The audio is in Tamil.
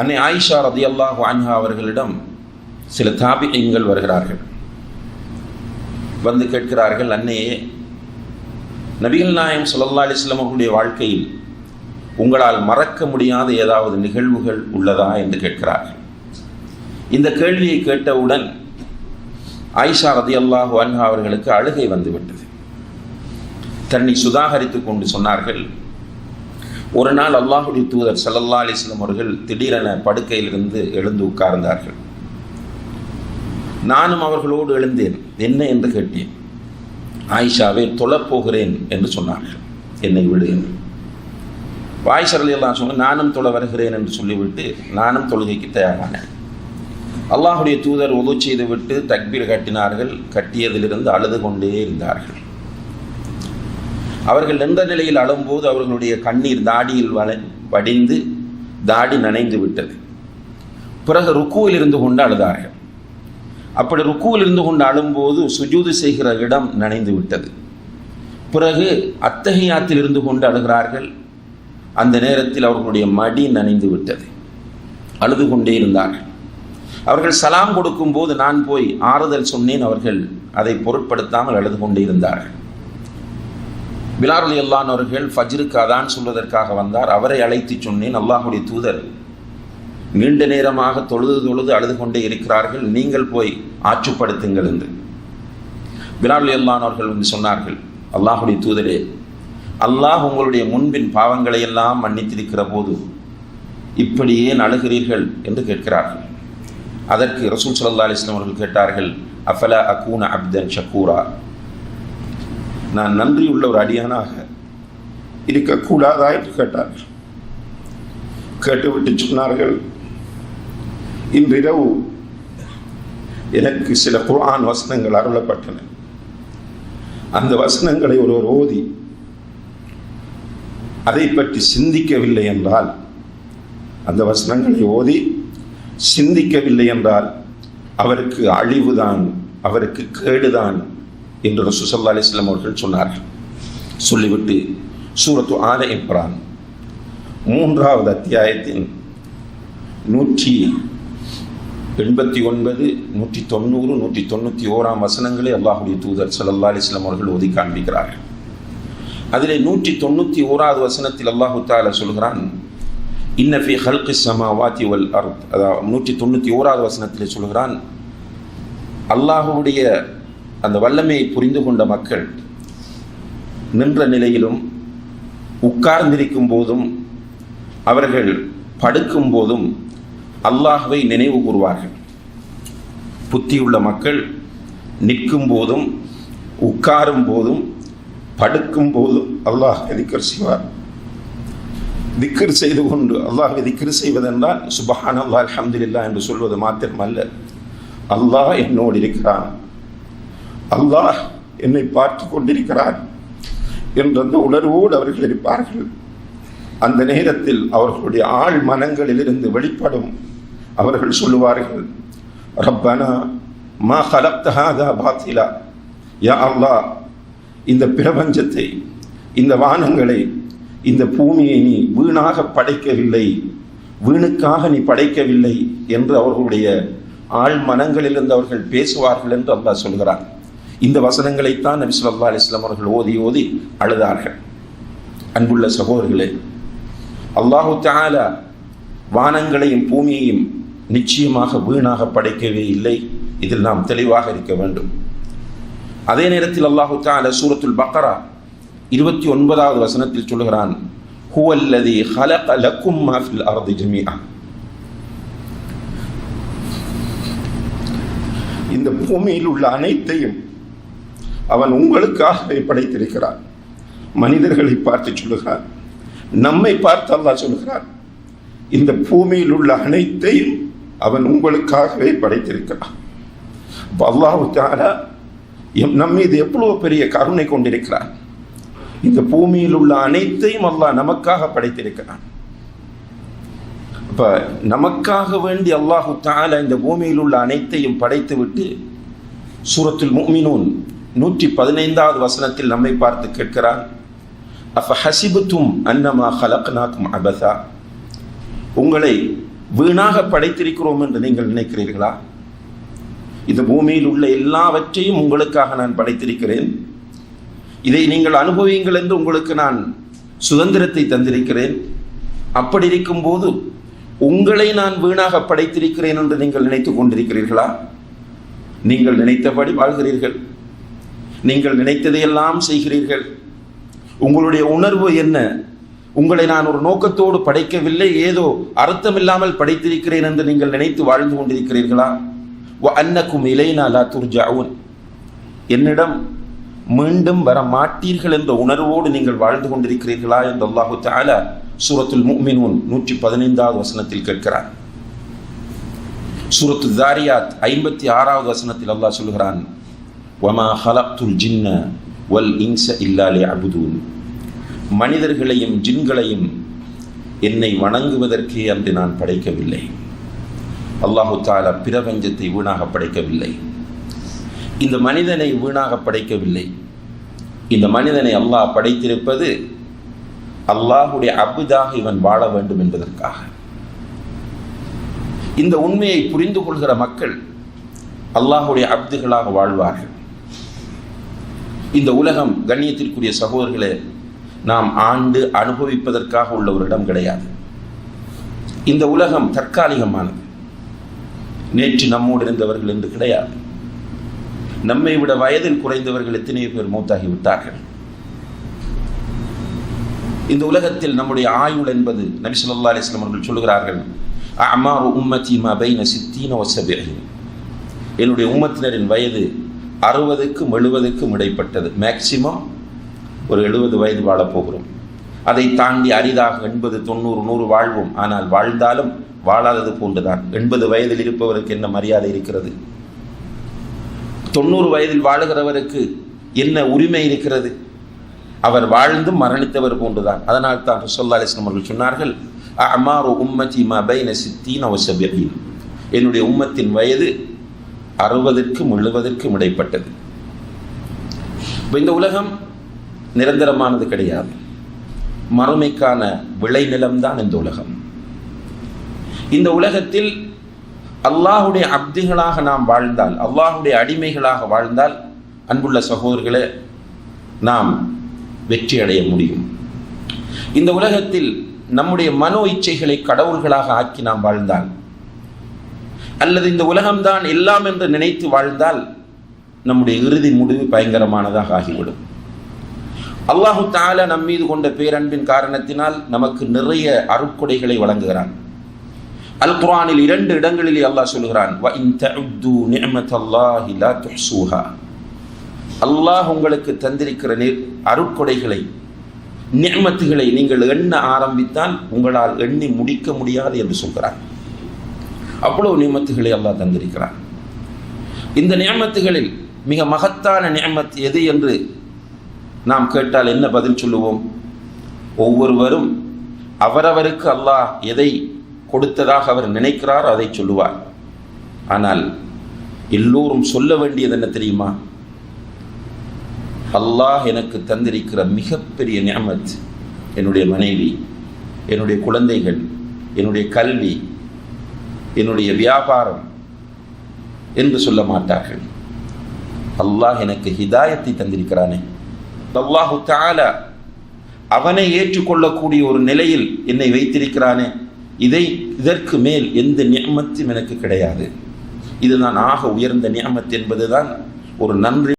அன்னை ஆயிஷா ரதி அல்லாஹ் அன்ஹா அவர்களிடம் சில தாபியங்கள் வருகிறார்கள். வந்து கேட்கிறார்கள் அன்னையே நபிகள் நாயம் சுல்லா அலைஹி அவர்களுடைய வாழ்க்கையில் உங்களால் மறக்க முடியாத ஏதாவது நிகழ்வுகள் உள்ளதா? என்று கேட்கிறார்கள். இந்த கேள்வியை கேட்டவுடன் ஆயிஷா ரதி அல்லாஹ் அன்ஹா அவர்களுக்கு அழுகை வந்துவிட்டது. தன்னை சுதாகரித்து கொண்டு சொன்னார்கள் ஒரு நாள் அல்லாஹுடைய தூதர் சல்லல்லா அலிஸ்லம் அவர்கள் திடீரென படுக்கையிலிருந்து எழுந்து உட்கார்ந்தார்கள். நானும் அவர்களோடு எழுந்தேன். என்ன என்று கேட்டேன். ஆயிஷாவை தொழப்போகிறேன் என்று சொன்னார்கள். என்னை விடு என்று. வாய்சரல் எல்லாம் சொன்ன நானும் தொழ வருகிறேன் என்று சொல்லிவிட்டு நானும் தொழுகைக்கு தயாரானேன். அல்லாஹுடைய தூதர் உதவு செய்துவிட்டு தக்பீர் கட்டினார்கள். கட்டியதிலிருந்து அழுது கொண்டே இருந்தார்கள். அவர்கள் நின்ற நிலையில் அழும்போது அவர்களுடைய கண்ணீர் தாடியில் வள வடிந்து தாடி நனைந்து விட்டது. பிறகு ருக்குவில் இருந்து கொண்டு அழுதார்கள். அப்படி ருக்குவில் இருந்து கொண்டு அழும்போது சுஜூது செய்கிற இடம் நனைந்து விட்டது. பிறகு அத்தகையாத்தில் இருந்து கொண்டு அழுகிறார்கள். அந்த நேரத்தில் அவர்களுடைய மடி நனைந்து விட்டது. அழுது கொண்டே இருந்தார்கள். அவர்கள் சலாம் கொடுக்கும்போது நான் போய் ஆறுதல் சொன்னேன் அவர்கள் அதை பொருட்படுத்தாமல் அழுது கொண்டே இருந்தார்கள். பிலாருல் அல்லான் அவர்கள் ஃபஜ்ருக்கு அதான் சொல்வதற்காக வந்தார். அவரை அழைத்து சொன்னேன் அல்லாஹுடைய தூதர். நீண்ட நேரமாக தொழுது தொழுது அழுது கொண்டே இருக்கிறார்கள். நீங்கள் போய் ஆற்றுப்படுத்துங்கள் என்று. பிலாருல் அல்லான் அவர்கள் வந்து சொன்னார்கள் அல்லாஹுடைய தூதரே அல்லாஹ் உங்களுடைய முன்பின் பாவங்களை எல்லாம் மன்னித்திருக்கிற போது இப்படி ஏன் அழுகிறீர்கள் என்று கேட்கிறார்கள். அதற்கு ரசூல் சல்லா அலிஸ்லாம் அவர்கள் கேட்டார்கள் அஃபலா அகூன அப்தன் ஷக்கூரா நான் நன்றி உள்ள ஒரு அடியானாக இருக்கக்கூடாதா என்று கேட்டார்கள். கேட்டுவிட்டு சொன்னார்கள் இன்றிரவு எனக்கு சில குரான் வசனங்கள் அருளப்பட்டன. அந்த வசனங்களை ஒருவர் ஓதி அதை பற்றி சிந்திக்கவில்லை என்றால் அந்த வசனங்களை ஓதி சிந்திக்கவில்லை என்றால் அவருக்கு அழிவுதான் அவருக்கு கேடுதான் என்று ரசூசல்லா அலிஸ்லாம் அவர்கள் சொன்னார்கள். சொல்லிவிட்டு சூரத்து ஆல இப்ரான் மூன்றாவது அத்தியாயத்தின் நூற்றி எண்பத்தி ஒன்பது நூற்றி தொண்ணூறு நூற்றி தொண்ணூற்றி ஓராம் வசனங்களை அல்லாஹுடைய தூதர் சல்லா அலிஸ்லாம் அவர்கள் ஒதுக்கி காண்பிக்கிறார்கள். அதிலே நூற்றி தொண்ணூற்றி ஓராவது வசனத்தில் அல்லாஹு தால சொல்கிறான் இன்னஃபி ஹல்கி சமாவாத்தி வல் அர்த். அதாவது நூற்றி தொண்ணூற்றி ஓராவது வசனத்தில் சொல்கிறான் அல்லாஹுடைய அந்த வல்லமையை புரிந்து கொண்ட மக்கள் நின்ற நிலையிலும் உட்கார்ந்திருக்கும் போதும் அவர்கள் படுக்கும் போதும் அல்லாஹுவை நினைவு கூறுவார்கள். புத்தியுள்ள மக்கள் நிற்கும் போதும் உட்காரும் போதும் படுக்கும் போதும் அல்லாஹ் திக்கர் செய்வார். திக்கர் செய்து கொண்டு அல்லாஹ் திக்கர் செய்வதென்றால் சுபஹான் அல்லாஹ் அலமதுல்லா என்று சொல்வது மாத்திரமல்ல. அல்லாஹ் என்னோடு இருக்கிறான். அல்லாஹ் என்னை பார்த்து கொண்டிருக்கிறார் என்ற அந்த உணர்வோடு அவர்கள் இருப்பார்கள். அந்த நேரத்தில் அவர்களுடைய ஆள் மனங்களிலிருந்து வெளிப்படும். அவர்கள் சொல்லுவார்கள் ரப்பனா மா ஹலப்தஹாதா பாத்திலா. யா அல்லாஹ் இந்த பிரபஞ்சத்தை இந்த வானங்களை இந்த பூமியை நீ வீணாக படைக்கவில்லை. வீணுக்காக நீ படைக்கவில்லை என்று அவர்களுடைய ஆள் மனங்களிலிருந்து அவர்கள் பேசுவார்கள் என்று அல்லாஹ் சொல்கிறான். இந்த வசனங்களைத்தான் நபி சொல்லா அலிஸ்லாம் அவர்கள் ஓதி ஓதி அழுதார்கள். அன்புள்ள சகோதரர்களே அல்லாஹு தாலா வானங்களையும் பூமியையும் நிச்சயமாக வீணாக படைக்கவே இல்லை. இதில் நாம் தெளிவாக இருக்க வேண்டும். அதே நேரத்தில் அல்லாஹு தால சூரத்துல் பக்கரா இருபத்தி ஒன்பதாவது வசனத்தில் சொல்கிறான் ஹுவல்லதி ஹலக லக்கும் மாஃபில் அர்தி ஜமியா இந்த பூமியில் உள்ள அனைத்தையும் அவன் உங்களுக்காகவே படைத்திருக்கிறான். மனிதர்களை பார்த்து சொல்லுகிறான். நம்மை பார்த்து அல்லாஹ் சொல்லுகிறான். இந்த பூமியில் உள்ள அனைத்தையும் அவன் உங்களுக்காகவே படைத்திருக்கிறான். அல்லாஹு தாலா எம் நம் மீது எவ்வளவு பெரிய கருணை கொண்டிருக்கிறான். இந்த பூமியில் உள்ள அனைத்தையும் அல்லாஹ் நமக்காக படைத்திருக்கிறான். அப்ப நமக்காக வேண்டி அல்லாஹு தாலா இந்த பூமியில் உள்ள அனைத்தையும் படைத்து விட்டு சூரத்துல் நூற்றி பதினைந்தாவது வசனத்தில் நம்மை பார்த்து கேட்கிறான் அஃப ஹசிபுத்தும் அன்னமா ஹலக்னாக்கும் அபதா உங்களை வீணாக படைத்திருக்கிறோம் என்று நீங்கள் நினைக்கிறீர்களா? இந்த பூமியில் உள்ள எல்லாவற்றையும் உங்களுக்காக நான் படைத்திருக்கிறேன். இதை நீங்கள் அனுபவியுங்கள் என்று உங்களுக்கு நான் சுதந்திரத்தை தந்திருக்கிறேன். அப்படி இருக்கும்போது உங்களை நான் வீணாக படைத்திருக்கிறேன் என்று நீங்கள் நினைத்துக் கொண்டிருக்கிறீர்களா? நீங்கள் நினைத்தபடி வாழ்கிறீர்கள். நீங்கள் நினைத்ததையெல்லாம் செய்கிறீர்கள். உங்களுடைய உணர்வு என்ன? உங்களை நான் ஒரு நோக்கத்தோடு படைக்கவில்லை ஏதோ அர்த்தமில்லாமல் படைத்திருக்கிறேன் என்று நீங்கள் நினைத்து வாழ்ந்து கொண்டிருக்கிறீர்களா? அன்னக்கும் இலைனா லா துர்ஜாவுன் என்னிடம் மீண்டும் வர மாட்டீர்கள் என்ற உணர்வோடு நீங்கள் வாழ்ந்து கொண்டிருக்கிறீர்களா என்று அல்லாஹு தாலா சூரத்துல் முக்மினூன் நூற்றி பதினைந்தாவது வசனத்தில் கேட்கிறார் சூரத்து தாரியாத் ஐம்பத்தி ஆறாவது வசனத்தில் அல்லாஹ் சொல்கிறான் வமா ஹலப்துல் ஜின்ன வல் இன்ச இல்லாலே அபுதூன் மனிதர்களையும் ஜின்களையும் என்னை வணங்குவதற்கே அன்று நான் படைக்கவில்லை. அல்லாஹு தாலா பிரபஞ்சத்தை வீணாக படைக்கவில்லை. இந்த மனிதனை வீணாக படைக்கவில்லை. இந்த மனிதனை அல்லாஹ் படைத்திருப்பது அல்லாஹுடைய அபுதாக இவன் வாழ வேண்டும் என்பதற்காக. இந்த உண்மையை புரிந்து கொள்கிற மக்கள் அல்லாஹுடைய அப்துகளாக வாழ்வார்கள். இந்த உலகம் கண்ணியத்திற்குரிய சகோதரர்களே நாம் ஆண்டு அனுபவிப்பதற்காக உள்ள ஒரு இடம் கிடையாது. இந்த உலகம் தற்காலிகமானது. நேற்று நம்மோடு இருந்தவர்கள் என்று கிடையாது. நம்மை விட வயதில் குறைந்தவர்கள் எத்தனையோ பேர் மூத்தாகி விட்டார்கள். இந்த உலகத்தில் நம்முடைய ஆயுள் என்பது நபி சொல்லா அலிஸ்லாம் அவர்கள் சொல்லுகிறார்கள் அமாரு உம்மத்தி மா பைன சித்தீன ஒசபிரஹின் என்னுடைய உம்மத்தினரின் வயது அறுபதுக்கும் எழுபதுக்கும் இடைப்பட்டது. மேக்சிமம் ஒரு எழுபது வயது வாழப்போகிறோம் அதை தாண்டி அரிதாக எண்பது தொண்ணூறு நூறு வாழ்வோம். ஆனால் வாழ்ந்தாலும் வாழாதது போன்றுதான். எண்பது வயதில் இருப்பவருக்கு என்ன மரியாதை இருக்கிறது? தொண்ணூறு வயதில் வாழுகிறவருக்கு என்ன உரிமை இருக்கிறது? அவர் வாழ்ந்தும் மரணித்தவர் போன்றுதான். அதனால் தான் சொல்லா அலிஸ்லாம் அவர்கள் சொன்னார்கள் அமாரோ உம்மத்தி மபைன சித்தீன் அவசபியின் என்னுடைய உம்மத்தின் வயது அறுபதற்கும் எழுபதற்கும் இடைப்பட்டது. இந்த உலகம் நிரந்தரமானது கிடையாது. மறுமைக்கான விளைநிலம்தான் இந்த உலகம். இந்த உலகத்தில் அல்லாஹுடைய அப்திகளாக நாம் வாழ்ந்தால் அல்லாஹுடைய அடிமைகளாக வாழ்ந்தால் அன்புள்ள சகோதரர்களே நாம் வெற்றி அடைய முடியும். இந்த உலகத்தில் நம்முடைய மனோ இச்சைகளை கடவுள்களாக ஆக்கி நாம் வாழ்ந்தால் அல்லது இந்த உலகம்தான் எல்லாம் என்று நினைத்து வாழ்ந்தால் நம்முடைய இறுதி முடிவு பயங்கரமானதாக ஆகிவிடும். அல்லாஹு தால நம் மீது கொண்ட பேரன்பின் காரணத்தினால் நமக்கு நிறைய அருட்கொடைகளை வழங்குகிறான். அல் குரானில் இரண்டு இடங்களிலே அல்லாஹ் சொல்கிறான் அல்லாஹ் உங்களுக்கு தந்திருக்கிற அருட்கொடைகளை நியமத்துகளை நீங்கள் எண்ண ஆரம்பித்தால் உங்களால் எண்ணி முடிக்க முடியாது என்று சொல்கிறான். அவ்வளவு நியமத்துகளை அல்லாஹ் தந்திருக்கிறார் இந்த நியமத்துகளில் மிக மகத்தான நியமத் எது என்று நாம் கேட்டால் என்ன பதில் சொல்லுவோம்? ஒவ்வொருவரும் அவரவருக்கு அல்லாஹ் எதை கொடுத்ததாக அவர் நினைக்கிறார் அதை சொல்லுவார். ஆனால் எல்லோரும் சொல்ல வேண்டியது என்ன தெரியுமா? அல்லாஹ் எனக்கு தந்திருக்கிற மிகப்பெரிய நியமத் என்னுடைய மனைவி என்னுடைய குழந்தைகள் என்னுடைய கல்வி என்னுடைய வியாபாரம் என்று சொல்ல மாட்டார்கள். அல்லாஹ் எனக்கு ஹிதாயத்தை தந்திருக்கிறானே. அல்லாஹு தாலா அவனை ஏற்றுக்கொள்ளக்கூடிய ஒரு நிலையில் என்னை வைத்திருக்கிறானே. இதை இதற்கு மேல் எந்த நியமத்தும் எனக்கு கிடையாது. இதுதான் ஆக உயர்ந்த நியமத் என்பதுதான் ஒரு நன்றி